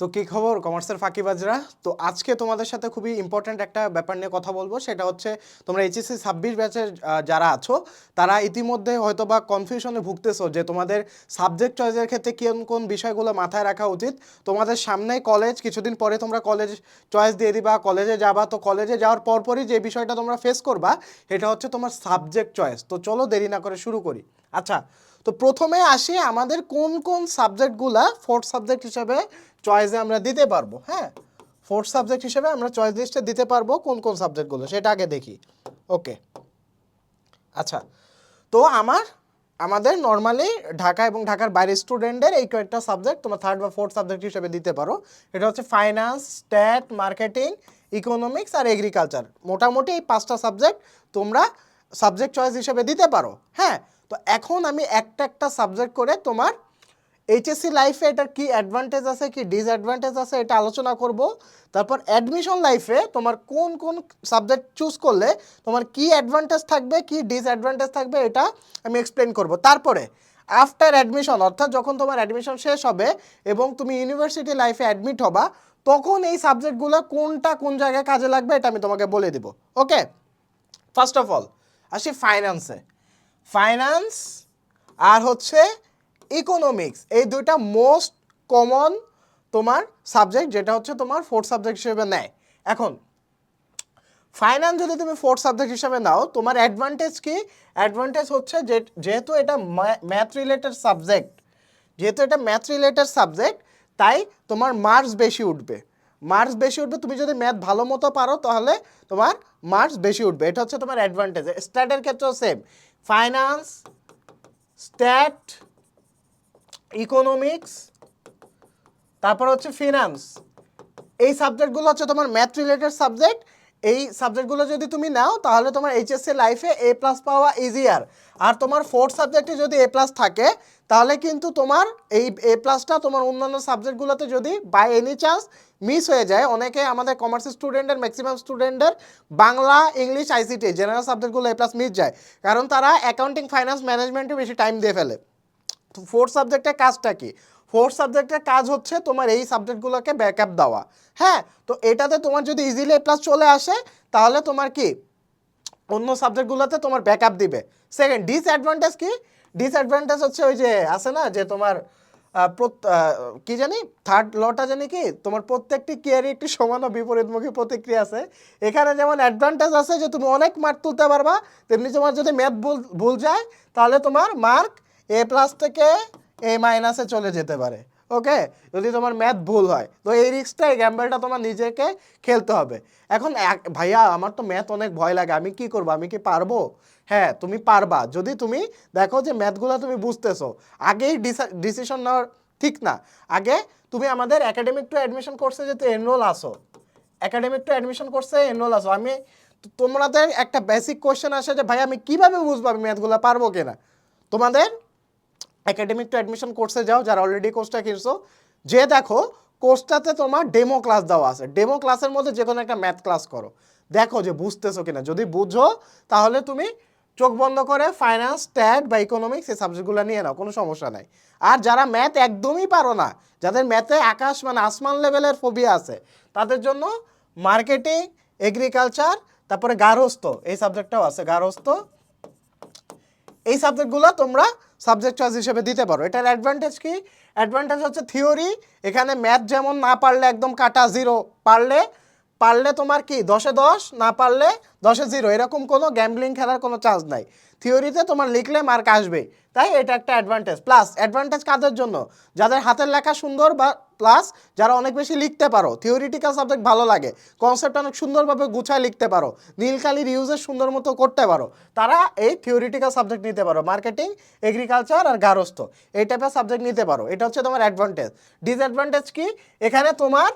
তো কী খবর? কমার্সের ফাঁকিবাজরা? তো আজকে তোমাদের সাথে খুবই ইম্পর্ট্যান্ট একটা ব্যাপার নিয়ে কথা বলব। সেটা হচ্ছে, তোমরা এইচএসসি ছাব্বিশ ব্যাচের যারা আছো, তারা ইতিমধ্যে হয়তো বা কনফিউশনে ভুগতেছো যে তোমাদের সাবজেক্ট চয়েসের ক্ষেত্রে কোন কোন বিষয়গুলো মাথায় রাখা উচিত। তোমাদের সামনে কলেজ কিছুদিন পরে তোমরা কলেজ চয়েস দিয়ে দিবা কলেজে যাবা। তো কলেজে যাওয়ার পরপরই যে বিষয়টা তোমরা ফেস করবা এটা হচ্ছে তোমার সাবজেক্ট চয়েস তো চলো দেরি না করে শুরু করি। আচ্ছা তো প্রথমে আসি আমাদের কোন কোন সাবজেক্টগুলা ফোর্থ সাবজেক্ট হিসেবে চয়েসে আমরা দিতে পারব হ্যাঁ? ফোর্থ সাবজেক্ট হিসেবে আমরা চয়েস লিস্টে দিতে পারব কোন কোন সাবজেক্টগুলো, সেটা আগে দেখি। ওকে। আচ্ছা তো আমার, আমাদের নর্মালি ঢাকা এবং ঢাকার বাইরের স্টুডেন্টদের এই কয়েকটা সাবজেক্ট তোমার থার্ড বা ফোর্থ সাবজেক্ট হিসেবে দিতে পারো। এটা হচ্ছে ফাইন্যান্স স্ট্যাট মার্কেটিং ইকোনমিক্স আর এগ্রিকালচার মোটামুটি এই পাঁচটা সাবজেক্ট তোমরা সাবজেক্ট চয়েস হিসেবে দিতে পারো হ্যাঁ? তো এখন আমি একটা একটা সাবজেক্ট করে তোমার এইচএসসি লাইফে এটার কি অ্যাডভান্টেজ আছে, কি ডিসঅ্যাডভান্টেজ আছে এটা আলোচনা করব। তারপর অ্যাডমিশন লাইফে তোমার কোন কোন সাবজেক্ট চুজ করলে তোমার কি অ্যাডভান্টেজ থাকবে, কি ডিসঅ্যাডভান্টেজ থাকবে এটা আমি এক্সপ্লেন করব। তারপরে আফটার অ্যাডমিশন অর্থাৎ যখন তোমার অ্যাডমিশন শেষ হবে এবং তুমি ইউনিভার্সিটি লাইফে অ্যাডমিট হবা, তখন এই সাবজেক্টগুলো কোনটা কোন জায়গায় কাজে লাগবে এটা আমি তোমাকে বলে দিব। ওকে ফার্স্ট অফ অল আসি ফাইন্যান্সে ফাইন্যান্স আর হচ্ছে ইকোনমিক্স এই দুইটা মোস্ট কমন তোমার সাবজেক্ট যেটা হচ্ছে তোমার ফোর্থ সাবজেক্ট হিসেবে নেয়। এখন ফাইন্যান্স যদি তুমি ফোর্থ সাবজেক্ট হিসেবে নাও, তোমার অ্যাডভান্টেজ কি? অ্যাডভান্টেজ হচ্ছে যে, যেহেতু এটা ম্যাথ রিলেটেড সাবজেক্ট যেহেতু এটা ম্যাথ রিলেটেড সাবজেক্ট তাই তোমার মার্কস বেশি উঠবে। মার্কস বেশি উঠবে, তুমি যদি ম্যাথ ভালো মতো পারো, তাহলে তোমার মার্কস বেশি উঠবে। এটা হচ্ছে তোমার অ্যাডভান্টেজ স্ট্যাটের ক্ষেত্রেও সেম ফাইন্যান্স স্ট্যাট ইকোনমিক্স তারপর হচ্ছে ফিনান্স এই সাবজেক্টগুলো হচ্ছে তোমার ম্যাথ রিলেটেড সাবজেক্ট এই সাবজেক্টগুলো যদি তুমি নাও, তাহলে তোমার এইচএসসি লাইফে এ প্লাস পাওয়া ইজিয়ার আর। তোমার ফোর্থ সাবজেক্টে যদি এ প্লাস থাকে, তাহলে কিন্তু তোমার এই এ প্লাসটা তোমার অন্যান্য সাবজেক্টগুলোতে যদি বাই এনি চান্স মিস হয়ে যায়, অনেকে আমাদের কমার্স স্টুডেন্টের ম্যাক্সিমাম স্টুডেন্টের বাংলা ইংলিশ আইসিটি জেনারেল সাবজেক্টগুলো এ প্লাস মিস যায়। কারণ তারা অ্যাকাউন্টিং ফাইন্যান্স ম্যানেজমেন্টে বেশি টাইম দিয়ে ফেলে। ফোর্থ সাবজেক্টের কাজটা কি? ফোর্থ সাবজেক্টের কাজ হচ্ছে তোমার এই সাবজেক্টগুলোকে ব্যাকআপ দেওয়া। হ্যাঁ তো এটাতে তোমার যদি ইজিলি এ প্লাস চলে আসে, তাহলে তোমার কি? অন্য সাবজেক্টগুলোতে তোমার ব্যাকআপ দিবে। সেকেন্ড ডিসঅ্যাডভান্টেজ কি? ডিসঅ্যাডভান্টেজ হচ্ছে ওই যে আছে না, যে তোমার কি জানি? থার্ড লটা জানি কি? তোমার প্রত্যেকটি কেয়ারই একটি সমান ও বিপরীতমুখী প্রতিক্রিয়া আছে। এখানে যেমন অ্যাডভান্টেজ আছে যে তুমি অনেক মার্ক তুলতে পারবা, তেমনি তোমার যদি ম্যাথ ভুল ভুল যায়, তাহলে তোমার মার্ক এ প্লাস থেকে এ মাইনাসে চলে যেতে পারে ওকে যদি তোমার ম্যাথ ভুল হয়, তো এই রিস্কটা এই গ্যাম্বেলটা তোমার নিজেকে খেলতে হবে। এখন এক- ভাইয়া, আমার তো ম্যাথ অনেক ভয় লাগে, আমি কি করব, আমি কি পারব? হ্যাঁ তুমি পারবা। যদি তুমি দেখো যে ম্যাথগুলো তুমি বুঝতেছো, আগেই ডিসিশন নেওয়ার ঠিক না। আগে তুমি আমাদের একাডেমিক টু অ্যাডমিশন কোর্সে যেতে এনরোল আসো একাডেমিক টু অ্যাডমিশন কোর্সে এনরোল আসো আমি তোমাদের একটা বেসিক কোয়েশ্চেন আসে যে ভাই আমি কীভাবে বুঝব আমি ম্যাথগুলো পারব কিনা? তোমাদের একাডেমিক টু অ্যাডমিশন কোর্সে যাও, যারা অলরেডি কোর্সটা কিনছো যে দেখো কোর্সটাতে তোমার ডেমো ক্লাস দেওয়া আছে। ডেমো ক্লাসের মধ্যে যে কোনো একটা ম্যাথ ক্লাস করো। দেখো যে বুঝতেছো কিনা। যদি বুঝো, তাহলে তুমি চোখ বন্ধ করে ফাইন্যান্স স্ট্যাট বা ইকোনমিক্স এই সাবজেক্টগুলো নিয়ে নাও। কোনো সমস্যা নাই। আর যারা ম্যাথ একদমই পারো না, যাদের ম্যাথে আকাশ মানে আসমান লেভেলের ফোবিয়া আছে, তাদের জন্য মার্কেটিং এগ্রিকালচার তারপরে গার্হস্থ এই সাবজেক্টটাও আছে। গার্হস্থ এই সাবজেক্টগুলো তোমরা সাবজেক্ট চয়েস হিসেবে দিতে পারো। এটার অ্যাডভান্টেজ কি? অ্যাডভান্টেজ হচ্ছে থিওরি এখানে ম্যাথ যেমন না পারলে একদম কাটা জিরো পারলে পারলে তোমার কি, দশে দশ, না পারলে দশে জিরো এরকম কোনো গ্যাম্বলিং খেলার কোনো চান্স নাই। থিওরিতে তোমার লিখলে মার্ক আসবে তাই এটা একটা অ্যাডভান্টেজ প্লাস অ্যাডভান্টেজ কাদের জন্য? যাদের হাতের লেখা সুন্দর বা প্লাস যারা অনেক বেশি লিখতে পারো। থিওরিটিক্যাল সাবজেক্ট ভালো লাগে। কনসেপ্ট অনেক সুন্দরভাবে গুছায় লিখতে পারো। নীলকালির ইউজের সুন্দর মতো করতে পারো। তারা এই থিওরিটিক্যাল সাবজেক্ট নিতে পারো। মার্কেটিং এগ্রিকালচার আর গারস্থ এই টাইপের সাবজেক্ট নিতে পারো। এটা হচ্ছে তোমার অ্যাডভান্টেজ ডিসঅ্যাডভান্টেজ কি? এখানে তোমার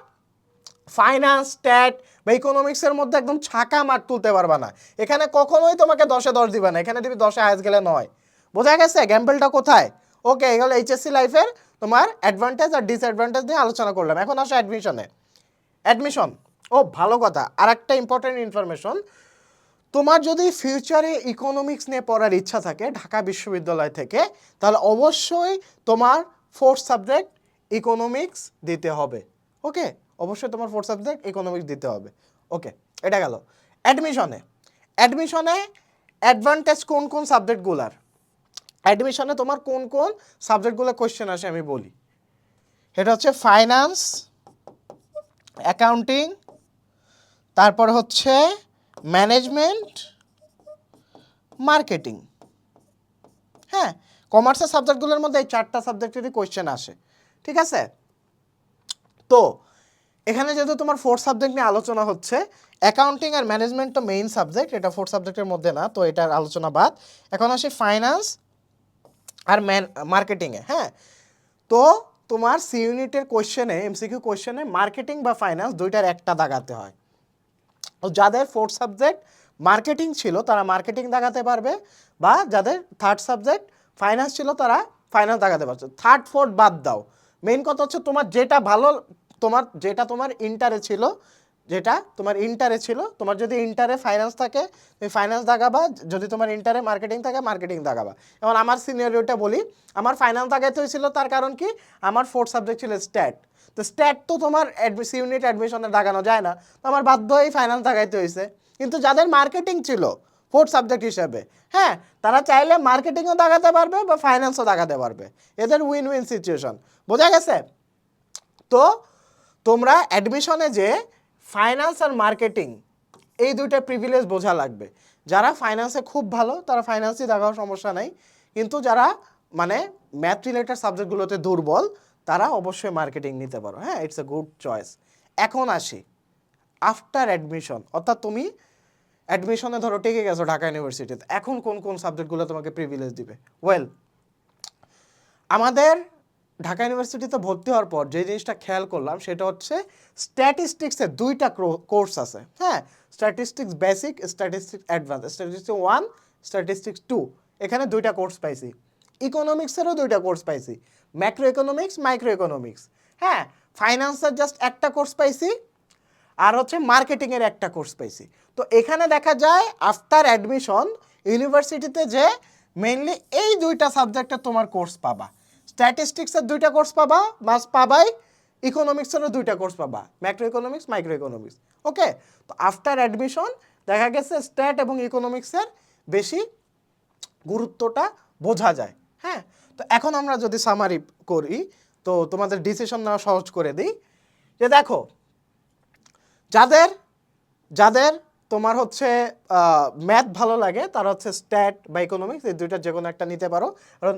ফাইন্যান্স স্ট্যাট বা ইকোনমিক্সের মধ্যে একদম ছাকা মার্ক তুলতে পারবা না। এখানে কখনোই তোমাকে দশে দশ দিবে না, এখানে দিবি দশে হাইস গেলে নয়। বোঝা গেছে? গ্যাম্পেলটা কোথায়? ওকে এগুলো এইচএসসি লাইফের তোমার অ্যাডভান্টেজ আর ডিসঅ্যাডভান্টেজ নিয়ে আলোচনা করলাম। এখন আসো অ্যাডমিশনে অ্যাডমিশন ও ভালো কথা। আর একটা ইম্পর্টেন্ট ইনফরমেশন তোমার যদি ফিউচারে ইকোনমিক্স নিয়ে পড়ার ইচ্ছা থাকে ঢাকা বিশ্ববিদ্যালয় থেকে, তাহলে অবশ্যই তোমার ফোর্থ সাবজেক্ট ইকোনমিক্স দিতে হবে। ওকে অবশ্যই তোমার ফোর্থ সাবজেক্ট ইকোনমিক্স দিতে হবে। ওকে এটা গেল। অ্যাডমিশনে অ্যাডমিশনে অ্যাডভান্টেজ কোন কোন সাবজেক্টগুলার অ্যাডমিশনে তোমার কোন কোন সাবজেক্টগুলো কোয়েশ্চেন আসে আমি বলি। এটা হচ্ছে ফাইন্যান্স অ্যাকাউন্টিং তারপর হচ্ছে ম্যানেজমেন্ট মার্কেটিং হ্যাঁ কমার্সের সাবজেক্টগুলোর মধ্যে এই চারটা সাবজেক্টেরই কোয়েশ্চেন আসে। ঠিক আছে? তো এখানে যেহেতু তোমার ফোর্থ সাবজেক্ট নিয়ে আলোচনা হচ্ছে অ্যাকাউন্টিং আর ম্যানেজমেন্ট তো মেইন সাবজেক্ট এটা ফোর্থ সাবজেক্টের মধ্যে না, তো এটার আলোচনা বাদ। এখন আসি ফাইন্যান্স আর ম্যান মার্কেটিংয়ে হ্যাঁ? তো তোমার সি ইউনিটের কোয়েশ্চেনে এমসিকিউ কোয়েশ্চেনে মার্কেটিং বা ফাইন্যান্স দুইটার একটা দাগাতে হয়। তো যাদের ফোর্থ সাবজেক্ট মার্কেটিং ছিল, তারা মার্কেটিং দাগাতে পারবে, বা যাদের থার্ড সাবজেক্ট ফাইন্যান্স ছিল, তারা ফাইন্যান্স দাগাতে পারছে। থার্ড ফোর্থ বাদ দাও। মেইন কথা হচ্ছে তোমার যেটা ভালো তোমার যেটা তোমার ইন্টারে ছিল, যেটা তোমার ইন্টারে ছিল, তোমার যদি ইন্টারে ফাইন্যান্স থাকে, তুমি ফাইন্যান্স দাগাবা, যদি তোমার ইন্টারে মার্কেটিং থাকে মার্কেটিং দাগাবা। যেমন আমার সিনিয়রিটা বলি, আমার ফাইন্যান্স দাগাইতে হয়েছিল তার কারণ কি? আমার ফোর্থ সাবজেক্ট ছিল স্ট্যাট তো স্ট্যাট তো তোমার সি ইউনিট অ্যাডমিশনে দাগানো যায় না। তো আমার বাধ্য হয়েই ফাইন্যান্স দাগাইতে হয়েছে। কিন্তু যাদের মার্কেটিং ছিল ফোর্থ সাবজেক্ট হিসেবে হ্যাঁ তারা চাইলে মার্কেটিংও দাগাতে পারবে বা ফাইন্যান্সও দাগাতে পারবে। এদের উইন উইন সিচুয়েশন বোঝা গেছে? তো তোমরা অ্যাডমিশনে যে ফাইন্যান্স আর মার্কেটিং এই দুইটা প্রিভিলেজ বোঝা লাগবে। যারা ফাইন্যান্সে খুব ভালো, তারা ফাইন্যান্সই দেখাও সমস্যা নাই। কিন্তু যারা মানে ম্যাথ রিলেটেড সাবজেক্টগুলোতে দুর্বল, তারা অবশ্যই মার্কেটিং নিতে পারো। হ্যাঁ ইটস এ গুড চয়েস এখন আসি। আফটার অ্যাডমিশন অর্থাৎ তুমি অ্যাডমিশনে ধরো টেকে গেছো ঢাকা ইউনিভার্সিটিতে এখন কোন কোন সাবজেক্টগুলো তোমাকে প্রিভিলেজ দিবে? ওয়েল আমাদের ঢাকা ইউনিভার্সিটিতে ভর্তি হওয়ার পর যে জিনিসটা খেয়াল করলাম সেটা হচ্ছে স্ট্যাটিস্টিক্সের দুইটা কোর্স আছে। হ্যাঁ statistics basic statistics advance statistics one statistics two এখানে দুইটা কোর্স পাইছি। ইকোনমিক্সেরও দুইটা কোর্স পাইছি। ম্যাক্রো ইকোনমিক্স মাইক্রো ইকোনমিক্স হ্যাঁ ফাইন্যান্সের জাস্ট একটা কোর্স পাইছি আর হচ্ছে মার্কেটিংয়ের একটা কোর্স পাইছি। তো এখানে দেখা যায় আফটার অ্যাডমিশন ইউনিভার্সিটিতে যে মেনলি এই দুইটা সাবজেক্টে তোমার কোর্স পাবা। স্ট্যাটিস্টিক্সের দুইটা কোর্স পাবা মাস পাবাই ইকোনমিক্সেরও দুইটা কোর্স পাবা macro economics micro economics okay তো আফটার অ্যাডমিশন দেখা গেছে স্ট্যাট এবং ইকোনমিক্সের বেশি গুরুত্বটা বোঝা যায় হ্যাঁ? তো এখন আমরা যদি সামারি করি, তো তোমাদের ডিসিশন নেওয়া সহজ করে দিই, যে দেখো, যাদের যাদের তোমার হচ্ছে ম্যাথ ভালো লাগে, তারা হচ্ছে স্ট্যাট বা ইকোনমিক্স এই দুইটা যে কোনো একটা নিতে পারো। কারণ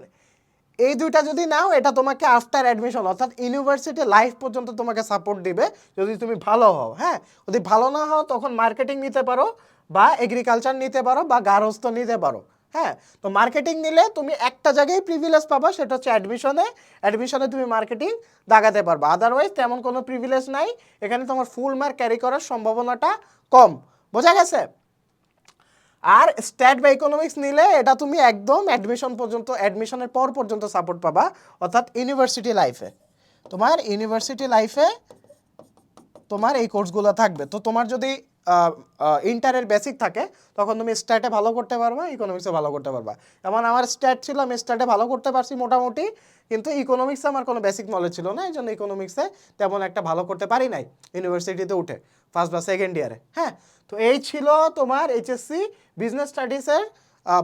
এই দুইটা যদি নাও, এটা তোমাকে আফটার অ্যাডমিশন অর্থাৎ ইউনিভার্সিটি লাইফ পর্যন্ত তোমাকে সাপোর্ট দিবে যদি তুমি ভালো হও হ্যাঁ? যদি ভালো না হও, তখন মার্কেটিং নিতে পারো বা এগ্রিকালচার নিতে পারো বা গার্হস্থ্য নিতে পারো হ্যাঁ? তো মার্কেটিং নিলে তুমি একটা জায়গায় প্রিভিলেজ পাবা, সেটা হচ্ছে অ্যাডমিশনে অ্যাডমিশনে তুমি মার্কেটিং দাগাতে পারবা। আদারওয়াইজ তেমন কোনো প্রিভিলেজ নাই। এখানে তোমার ফুল মার্ক ক্যারি করার সম্ভাবনাটা কম। বোঝা গেছে? আর স্ট্যাট বা ইকোনমিক্স নিলে এটা তুমি একদম অ্যাডমিশন পর্যন্ত অ্যাডমিশনের পর পর্যন্ত সাপোর্ট পাবা, অর্থাৎ ইউনিভার্সিটি লাইফে তোমার ইউনিভার্সিটি লাইফে তোমার এই কোর্সগুলো থাকবে। তো তোমার যদি ইন্টারের বেসিক থাকে, তখন তুমি স্ট্যাটে ভালো করতে পারবা ইকোনমিক্সে ভালো করতে পারবা। যেমন আমার স্ট্যাট ছিল, আমি স্ট্যাটে ভালো করতে পারছি মোটামুটি, কিন্তু ইকোনমিক্সে আমার কোনো বেসিক নলেজ ছিল না এই জন্য ইকোনমিক্সে তেমন একটা ভালো করতে পারি নাই ইউনিভার্সিটিতে উঠে ফার্স্ট বা সেকেন্ড ইয়ারে হ্যাঁ? তো এই ছিল তোমার এইচএসসি বিজনেস স্টাডিজের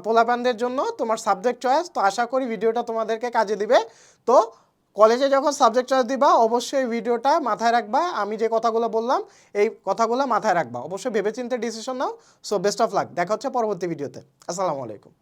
পোলাপানদের জন্য তোমার সাবজেক্ট চয়েস তো আশা করি ভিডিওটা তোমাদেরকে কাজে দিবে। তো কলেজে যখন সাবজেক্ট চয়েস দিবা, অবশ্যই ভিডিওটা মাথায় রাখবা। আমি যে কথাগুলো বললাম, এই কথাগুলো মাথায় রাখবা। অবশ্যই ভেবেচিন্তে ডিসিশন নাও। সো বেস্ট অফ লাক দেখা হচ্ছে পরবর্তী ভিডিওতে আসসালামু আলাইকুম।